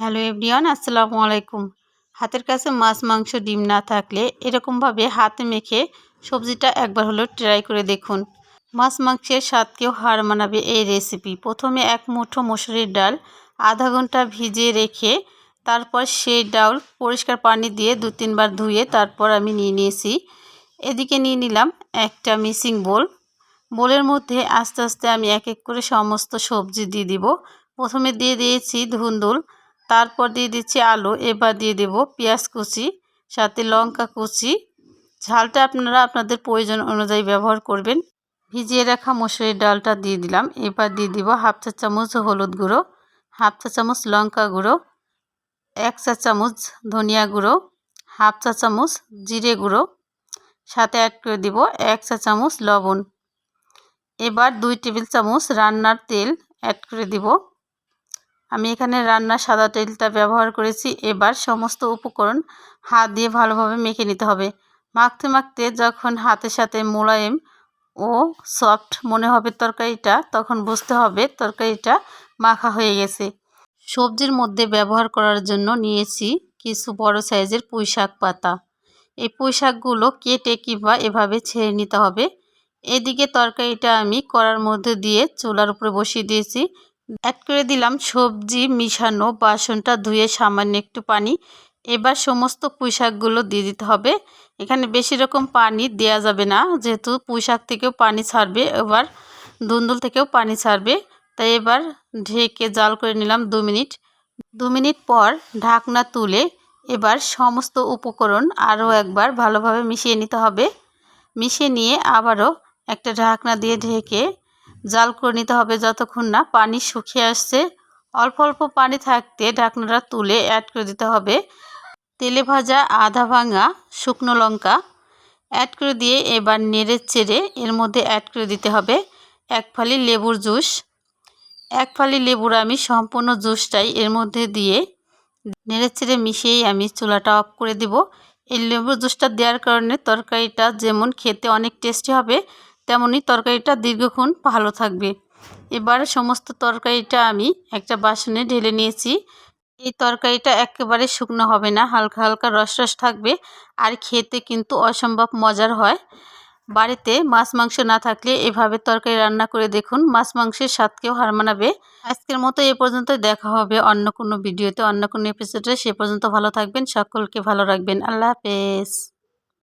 Hello everyone, আসসালামু আলাইকুম। হাতের কাছে মাছ, মাংস, ডিম না থাকলে এরকমভাবে হাতে মেখে সবজিটা একবার হলেও ট্রাই করে দেখুন। মাছ, মাংসের স্বাদকেও হার মানাবে এই রেসিপি প্রথমে এক মুঠো মসুরির ডাল আধা ঘণ্টা ভিজিয়ে রেখে তারপর সেই ডাল পরিষ্কার পানি দিয়ে দু তিনবার ধুয়ে তারপর আমি নিয়ে নিয়েছি। এদিকে নিয়ে নিলাম একটা মিসিং বোল বোলের মধ্যে আস্তে আস্তে আমি এক এক করে সমস্ত সবজি দিয়ে দিব। প্রথমে দিয়ে দিয়েছি ধুন্দুল তারপর দিয়ে দিচ্ছি আলু, এবার দিয়ে দেব পেঁয়াজ কুচি, সাথে লঙ্কা কুচি। ঝালটা আপনারা আপনাদের প্রয়োজন অনুযায়ী ব্যবহার করবেন। ভিজিয়ে রাখা মসুরির ডালটা দিয়ে দিলাম। এবার দিয়ে দিব হাফ চা চামচ হলুদ গুঁড়ো, হাফ চা চামচ লঙ্কা গুঁড়ো, এক চা চামচ ধনিয়া গুঁড়ো, হাফ চা চামচ জিরে গুঁড়ো, সাথে অ্যাড করে দিব এক চা চামচ লবণ। এবার দুই টেবিল চামচ রান্নার তেল অ্যাড করে দিব। আমি এখানে রান্নার সাদা তেলটা ব্যবহার করেছি। এবার সমস্ত উপকরণ হাত দিয়ে ভালোভাবে মেখে নিতে হবে। মাখতে মাখতে যখন হাতের সাথে মোলায়েম ও সফট মনে হবে তরকারিটা, তখন বুঝতে হবে তরকারিটা মাখা হয়ে গেছে। সবজির মধ্যে ব্যবহার করার জন্য নিয়েছি কিছু বড় সাইজের পুঁই শাক পাতা। এই পুঁই শাকগুলো কেটে কিংবা এভাবে ছেড়ে নিতে হবে। এদিকে তরকারিটা আমি কড়ার মধ্যে দিয়ে চুলার উপরে বসিয়ে দিয়েছি। অ্যাড করে দিলাম সবজি, মিশানো, বাসনটা ধুয়ে সামান্য একটু পানি। এবার সমস্ত পুঁইশাকগুলো দিয়ে দিতে হবে। এখানে বেশি রকম পানি দেয়া যাবে না, যেহেতু পুঁইশাক থেকেও পানি ছাড়বে, এবার দুন্দুল থেকেও পানি ছাড়বে। তাই এবার ঢেকে জাল করে নিলাম দু মিনিট। দু মিনিট পর ঢাকনা তুলে এবার সমস্ত উপকরণ আরও একবার ভালোভাবে মিশিয়ে নিতে হবে। মিশিয়ে নিয়ে আবারও একটা ঢাকনা দিয়ে ঢেকে জাল করে নিতে হবে যতক্ষণ না পানি শুকিয়ে আসছে। অল্প অল্প পানি থাকতে ঢাকনাটা তুলে অ্যাড করে দিতে হবে। তেলে ভাজা আধা ভাঙা শুকনো লঙ্কা অ্যাড করে দিয়ে এবার নেড়ে চেড়ে এর মধ্যে অ্যাড করে দিতে হবে এক ফালি লেবুর জুস। এক ফালি লেবুর আমি সম্পূর্ণ জুসটাই এর মধ্যে দিয়ে নেড়ে চেড়ে মিশিয়েই আমি চুলাটা অফ করে দিব। এই লেবুর জুসটা দেওয়ার কারণে তরকারিটা যেমন খেতে অনেক টেস্টি হবে তেমনই তরকারিটা দীর্ঘক্ষণ ভালো থাকবে। এবার সমস্ত তরকারিটা আমি একটা বাসনে ঢেলে নিয়েছি। এই তরকারিটা একেবারে শুকনো হবে না, হালকা হালকা রস রস থাকবে আর খেতে কিন্তু অসম্ভব মজার হয়। বাড়িতে মাছ মাংস না থাকলে এভাবে তরকারি রান্না করে দেখুন মাছ মাংসের স্বাদকেও হার মানাবে। আজকের মতো এ পর্যন্ত দেখা হবে অন্য কোনো ভিডিওতে, অন্য কোনো এপিসোডে সে পর্যন্ত ভালো থাকবেন, সকলকে ভালো রাখবেন। আল্লাহ হাফেজ।